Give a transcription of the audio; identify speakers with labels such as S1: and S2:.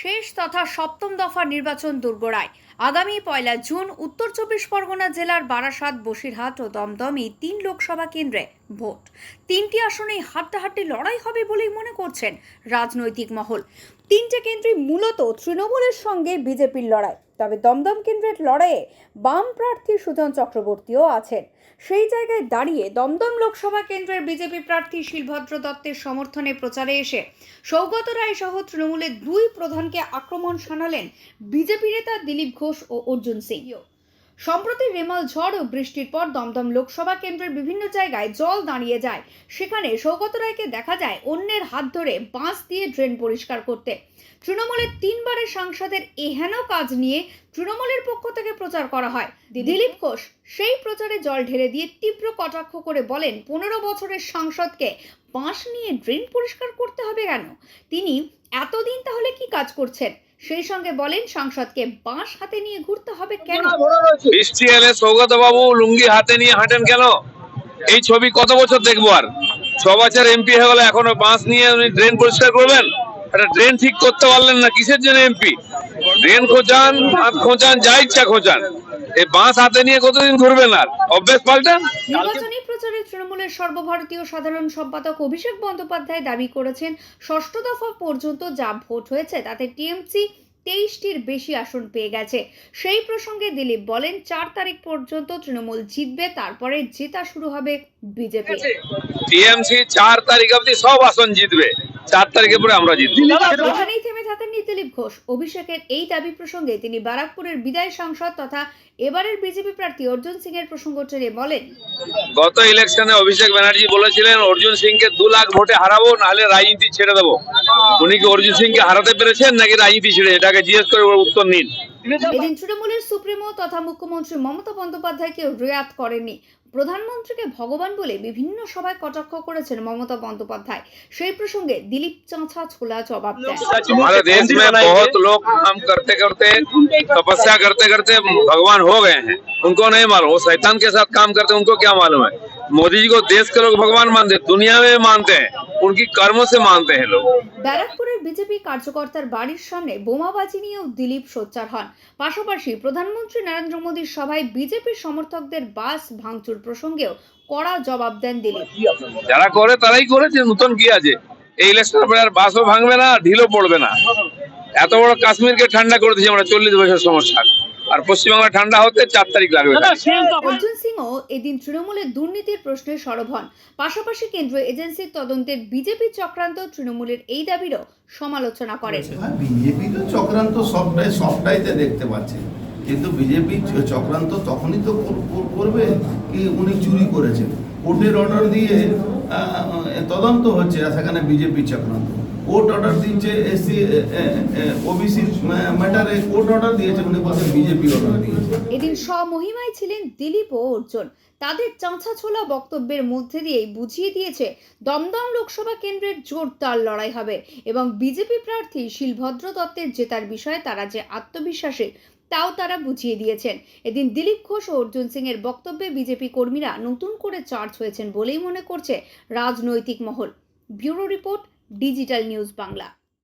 S1: শেষ তথা সপ্তম দফা নির্বাচন দুর্গড়ায় আগামী পয়লা জুন উত্তর চব্বিশ পরগনা জেলার বারাসাত, বসিরহাট ও দমদম এই তিন লোকসভা কেন্দ্রে ভোট। তিনটি আসনেই হাড্ডাহাড্ডি লড়াই হবে বলেই মনে করছেন রাজনৈতিক মহল। তিনটে কেন্দ্রে মূলত তৃণমূলের সঙ্গে বিজেপির লড়াই। তবে দমদম কেন্দ্রের লড়াইয়ে বাম প্রার্থী সুজন চক্রবর্তীও আছেন। সেই জায়গায় দাঁড়িয়ে দমদম লোকসভা কেন্দ্রের বিজেপি প্রার্থী শিলভদ্র দত্তের সমর্থনে প্রচারে এসে সৌগত রায় সহ তৃণমূলের দুই প্রধানকে আক্রমণ শানালেন বিজেপি নেতা দিলীপ ঘোষ ও অর্জুন সিং সম্প্রতি রেমাল ঝড় ও বৃষ্টির পর দমদম লোকসভা কেন্দ্রের বিভিন্ন জায়গায় জল দাঁড়িয়ে যায়। সেখানে সৌগত রায়কে দেখা যায় অন্যের হাত ধরে বাঁশ দিয়ে ড্রেন পরিষ্কার করতে। তৃণমূলের তিনবারের সাংসদের এহেন কাজ নিয়ে তৃণমূলের পক্ষ থেকে প্রচার করা হয়। দিলীপ ঘোষ সেই প্রচারে জল ঢেলে দিয়ে তীব্র কটাক্ষ করে বলেন, পনেরো বছরের সাংসদকে বাঁশ নিয়ে ড্রেন পরিষ্কার করতে হবে কেন? তিনি এতদিন তাহলে কি কাজ করছেন? সেই সঙ্গে বলেন সাংসদকে বাঁশ হাতে নিয়ে ঘুরতে হবে কেন?
S2: বৃষ্টি এলে সৌগত বাবু লুঙ্গি হাতে নিয়ে হাঁটেন কেন? এই ছবি কত বছর দেখব আর? ছ বছর এমপি হয়ে গেল এখনও বাঁশ নিয়ে উনি ড্রেন পরিষ্কার করবেন? একটা ড্রেন ঠিক করতে পারলেন না কিসের জন্য এমপি ড্রেন খোঁচান হাত খোঁচান যা ইচ্ছা খোঁচান এই বাঁশ হাতে নিয়ে কতদিন ঘুরবেন আর? অভ্যেস পাল্টান?
S1: নির্বাচনী প্রচারে তৃণমূলের সর্বভারতীয় সাধারণ সম্পাদক অভিষেক বন্দ্যোপাধ্যায় দাবি করেছেন ষষ্ঠ দফা পর্যন্ত যা ভোট হয়েছে তাতে টিএমসি তেইশটির বেশি আসন পেয়ে গেছে। সেই প্রসঙ্গে দিলীপ বলেন চার তারিখ পর্যন্ত তৃণমূল জিতবে তারপরে জেতা শুরু হবে বিজেপি।
S2: টিএমসি চার তারিখ অব্দি সব আসন জিতবে। চার তারিখে পরে আমরা জিতবো।
S1: দিলীপ ঘোষ। অভিষেকের এই দাবি প্রসঙ্গে তিনি বারাকপুরের বিদায় সাংসদ তথা এবারের বিজেপি প্রার্থী অর্জুন সিং এর প্রসঙ্গ টেনে বলেন
S2: গত ইলেকশনে অভিষেক ব্যানার্জি বলেছিলেন অর্জুন সিংকে দু লাখ ভোটে হারাবো নাহলে রাজনীতি ছেড়ে দেবো। উনি কি অর্জুন সিংকে হারাতে পেরেছেন নাকি রাজনীতি ছেড়ে? এটাকে জিজ্ঞেস করে উত্তর নিন।
S1: এদিন তৃণমূলের সুপ্রিমো তথা মুখ্যমন্ত্রী মমতা বন্দ্যোপাধ্যায়কে রেয়াত করেননি। প্রধানমন্ত্রীকে ভগবান বলে বিভিন্ন সভায় কটাক্ষ করেছেন মমতা বন্দ্যোপাধ্যায় সেই প্রসঙ্গে দিলীপ চাঁচা ছোলা জবাব দেন
S2: हमारे देश में बहुत लोग काम करते करते तपस्या करते करते भगवान हो गए हैं उनको नहीं मालूम वो शैतान के साथ काम करते हैं उनको क्या मालूम है मोदी जी को देश के लोग भगवान मानते हैं दुनिया में भी मानते हैं उनकी कर्मों से मानते हैं लोग
S1: ব্যারাকপুরের বিজেপি কার্যকর্তার বাড়ির সামনে বোমাবাজি নিয়েও দিলীপ সোচ্চার হন পাশাপাশি প্রধানমন্ত্রী নরেন্দ্র মোদীর সভায় বিজেপির সমর্থকদের বাস ভাঙচুর প্রসঙ্গেও কড়া জবাব দেন দিলীপ
S2: যারা করে তারাই করেছে নতুন কি আছে এই ইলেকশন পরে আর বাসও ভাঙবে না ঢিলও পড়বে না এত বড় কাশ্মীরকে ঠান্ডা করে দিয়েছে আমরা চল্লিশ বছর সমস্যা আর পশ্চিমবাংলা ঠান্ডা হতে চার তারিখ লাগবে।
S1: অর্জুন সিংও এদিন তৃণমূলের দুর্নীতির প্রশ্নে সরব হন। পাশাপাশি কেন্দ্রীয় এজেন্সির তদন্তের বিজেপি চক্রান্ত তৃণমূলের এই দাবিরও সমালোচনা করেন।
S3: বিজেপি তো চক্রান্ত সবটাই সবটাইতে দেখতে পাচ্ছে। কিন্তু বিজেপি চক্রান্ত তখনই তো কর- কর- করবে কি উনি চুরি করেছেন। কোর্টের অর্ডার দিয়ে আহ, তদন্ত হচ্ছে আর সেখানে বিজেপি চক্রান্ত। কোর্ট অর্ডার দিচ্ছে এসসি ওবিসি ম্যাটারে কোর্ট অর্ডার দিয়েছে, উনি বলছেন বিজেপি অর্ডার দিয়েছে।
S1: এদিন স্বমহিমায় ছিলেন দিলীপ ও অর্জুন। তাদের চাঁচা ছোলা বক্তব্যের মধ্যে দিয়েই বুঝিয়ে দিয়েছে, দমদম লোকসভা কেন্দ্রের জোরদার লড়াই হবে এবং বিজেপি প্রার্থী শিলভদ্র দত্তের জেতার বিষয়ে তারা যে আত্মবিশ্বাসী, তাও তারা বুঝিয়ে দিয়েছেন। এদিন দিলীপ ঘোষ ও অর্জুন সিং এর বক্তব্যে বিজেপি কর্মীরা নতুন করে চার্জ হয়েছেন বলেই মনে করছে রাজনৈতিক মহল। Bureau report digital news Bangla.